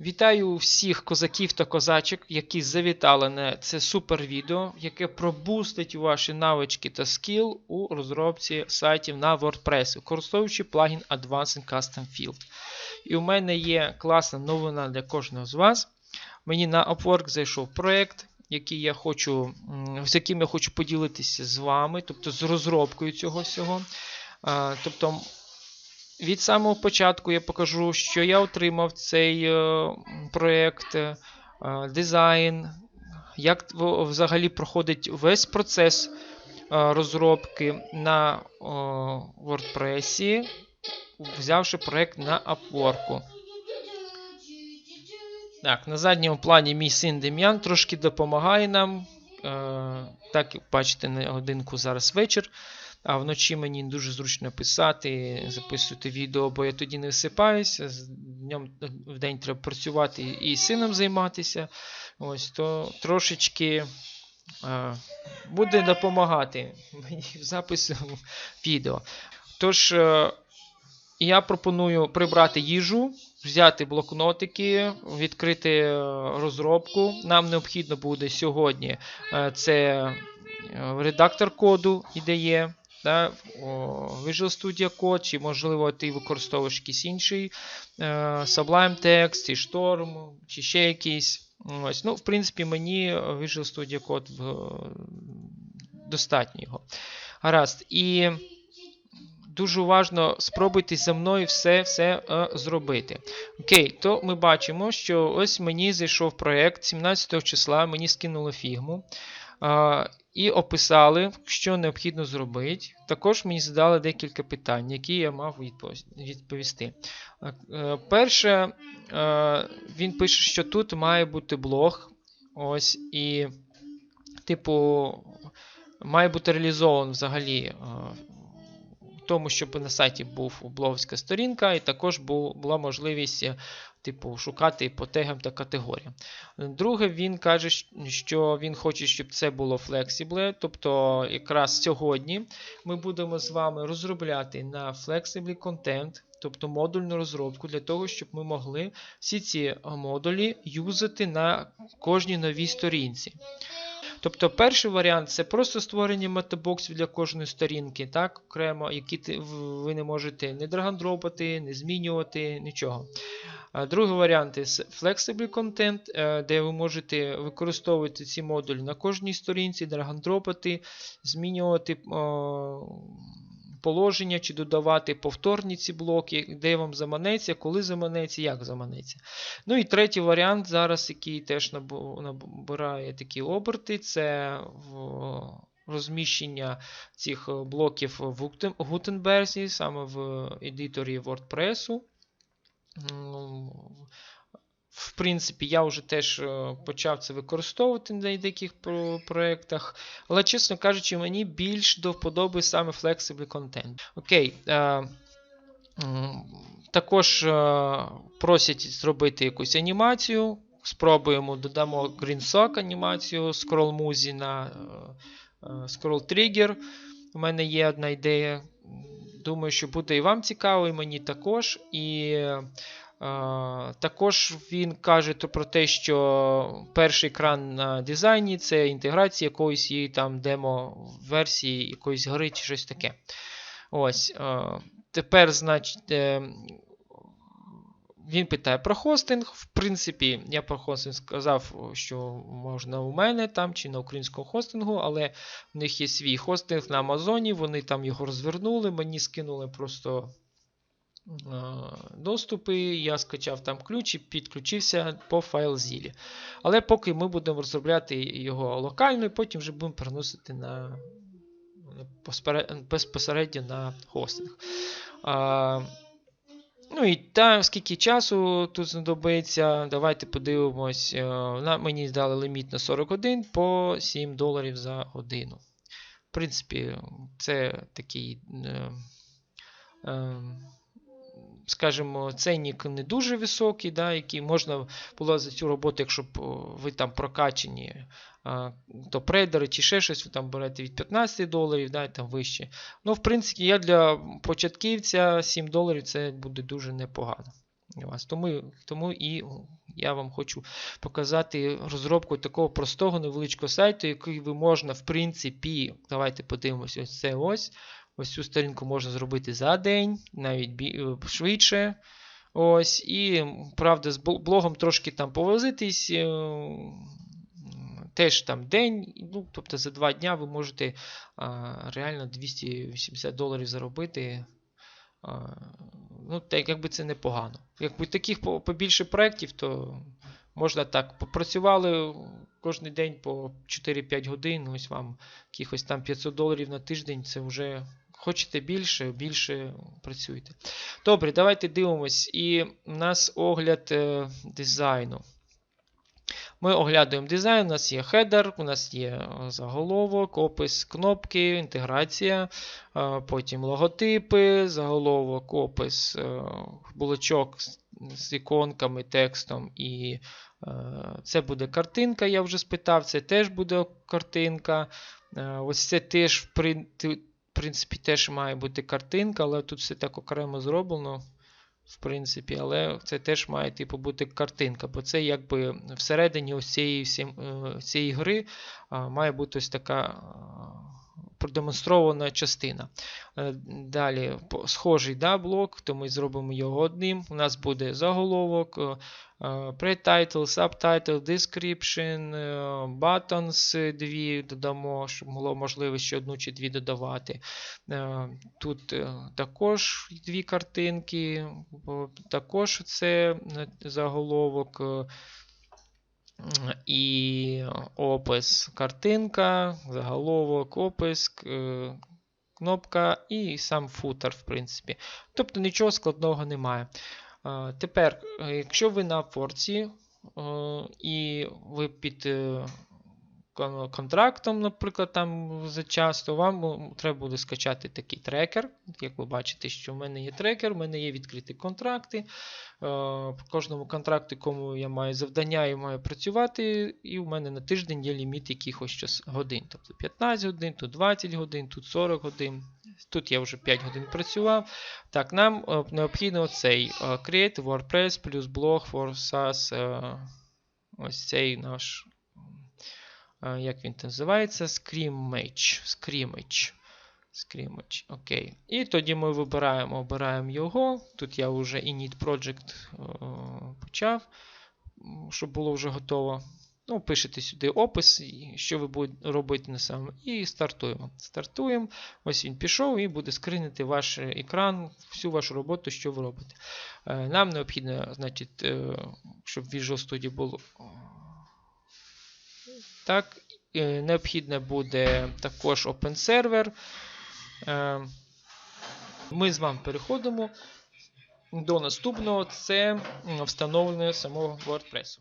Вітаю всіх козаків та козачок, які завітали на це супер відео, яке пробустить ваші навички та скіл у розробці сайтів на WordPress, використовуючи плагін Advanced Custom Field. І у мене є класна новина для кожного з вас. Мені на Upwork зайшов проєкт, який я хочу, з яким я хочу поділитися з вами, тобто з розробкою цього всього. Тобто від самого початку я покажу, що я отримав цей е, проєкт, е, дизайн, як взагалі проходить весь процес е, розробки на WordPress, взявши проєкт на Upwork. Так, на задньому плані мій син Дем'ян трошки допомагає нам. Так, бачите, на годинку зараз вечір. А вночі мені дуже зручно писати, записувати відео, бо я тоді не висипаюся. З днем в день треба працювати і сином займатися. Ось то трошечки е, буде допомагати мені в записі відео. Тож, е, я пропоную прибрати їжу, взяти блокнотики, відкрити е, розробку. Нам необхідно буде сьогодні е, це редактор коду IDE, да, Visual Studio Code, чи, можливо, ти використовуєш якийсь інший е, Sublime Text, чи Storm, чи ще якийсь. Ось. Ну, в принципі, мені Visual Studio Code е, достатньо його. Гаразд. І дуже уважно спробуйте за мною все все е, зробити. Окей, то ми бачимо, що ось мені зайшов проєкт 17 числа, мені скинули фігму. е, і описали, що необхідно зробити. Також мені задали декілька питань, які я мав відповісти. Е, Перше, е, він пише, що тут має бути блог. Ось, і, типу, має бути реалізовано взагалі е, тому, щоб на сайті був блогерська сторінка, і також була можливість е, типу, шукати по тегам та категоріям. Друге, він каже, що він хоче, щоб це було флексібле. Тобто, якраз сьогодні ми будемо з вами розробляти на Flexibly Content, тобто модульну розробку, для того, щоб ми могли всі ці е, модулі юзати на кожній новій сторінці. Тобто, перший варіант це просто створення метабоксів для кожної сторінки, так, окремо, які ви не можете не драгандропати, не змінювати, нічого. Другий варіант це Flexible Content, е, де ви можете використовувати ці модулі на кожній сторінці, драгандропати, змінювати положення чи додавати повторні ці блоки, де вам заманеться, коли заманеться, як заманеться. Ну і третій варіант, зараз, який теж набирає такі оберти, це розміщення цих блоків в Gutenberg, саме в едиторі WordPress. В принципі, я вже теж е, почав це використовувати на деяких проєктах. Але, чесно кажучи, мені більш до вподоби саме Flexible Content. Окей. Е, також е, просять зробити якусь анімацію. Спробуємо, додамо GreenSock анімацію Scroll Muzzy на Scroll Trigger. У мене є одна ідея. Думаю, що буде і вам цікаво, і мені також. І також він каже про те, що перший екран на дизайні це інтеграція якоїсь її там демо-версії якоїсь гри чи щось таке. Ось. е, Тепер, значить, е, він питає про хостинг. В принципі, я про хостинг сказав, що можна у мене там чи на українському хостингу, але в них є свій хостинг на Амазоні, вони там його розвернули, мені скинули просто е, доступи, я скачав там ключ і підключився по FileZilla. Але поки ми будемо розробляти його локально, і потім вже будемо переносити на безпосередньо на хостинг. А, Ну і та, скільки часу тут знадобиться, давайте подивимось. Е, На, мені здали ліміт на 41 по 7 доларів за годину. В принципі, це такий, е, е, скажімо, ценник не дуже високий, да, який можна було за цю роботу, якщо б ви там прокачені, то прейдери чи ще щось, ви там берете від 15 доларів, да, і там вище. Ну, в принципі, я для початківця 7 доларів це буде дуже непогано. вас. Тому, тому і я вам хочу показати розробку такого простого невеличкого сайту, який ви можна, в принципі, давайте подивимося, ось це ось. Ось цю сторінку можна зробити за день, навіть е, швидше. Ось, і правда, з блогом трошки там повозитись. е, Теж там день, ну, тобто за два дня ви можете а, реально 280 доларів заробити. А, ну, так якби це непогано. Якби таких по- побільше проєктів, то можна так. Попрацювали кожен день по 4-5 годин, ось вам якихось там 500 доларів на тиждень, це вже хочете більше, більше працюйте. Добре, давайте дивимось. І у нас огляд е, дизайну. Ми оглядаємо дизайн, у нас є хедер, у нас є е, заголовок, опис кнопки, інтеграція, е, потім логотипи, заголовок, опис, е, булочок з- іконками, текстом. І це буде картинка, я вже спитав, це теж буде картинка. Ось це теж, принципі, теж має бути картинка, але тут все так окремо зроблено в принципі, але це теж має типу бути картинка, бо це якби всередині ось цієї, е, цієї гри має бути ось така продемонстрована частина. Е, Далі схожий да, блок, то ми зробимо його одним. У нас буде заголовок, е, е, pre-title, subtitle, description, buttons дві додамо, щоб було можливість ще одну чи дві додавати. Тут також дві картинки, також це заголовок і опис картинка, заголовок, опис, е, кнопка і сам футер, в принципі. Тобто нічого складного немає. Е, Тепер, е, якщо ви на форці і ви під контрактом, наприклад, там за час, то вам треба буде скачати такий трекер. Як ви бачите, що в мене є трекер, в мене є відкриті контракти. Е, По кожному контракту, якому я маю завдання і маю працювати, і в мене на тиждень є ліміт якихось годин. Тобто 15 годин, тут 20 годин, тут 40 годин. Тут я вже 5 годин працював. Так, нам е, необхідно цей е, Create WordPress плюс блог for SAS. е, Ось цей наш е, як він називається? Scrimmage. Scrimmage. Scrimmage. Окей. І тоді ми вибираємо, обираємо його. Тут я вже init project е, почав, щоб було вже готово. Ну, пишете сюди опис, що ви будете робити на саме. І стартуємо. Стартуємо. Ось він пішов і буде скринити ваш екран, всю вашу роботу, що ви робите. Е, Нам необхідно, значить, е, щоб Visual Studio було так, е, необхідне буде також Open Server. Е, Ми з вами переходимо до наступного це встановлення самого WordPress.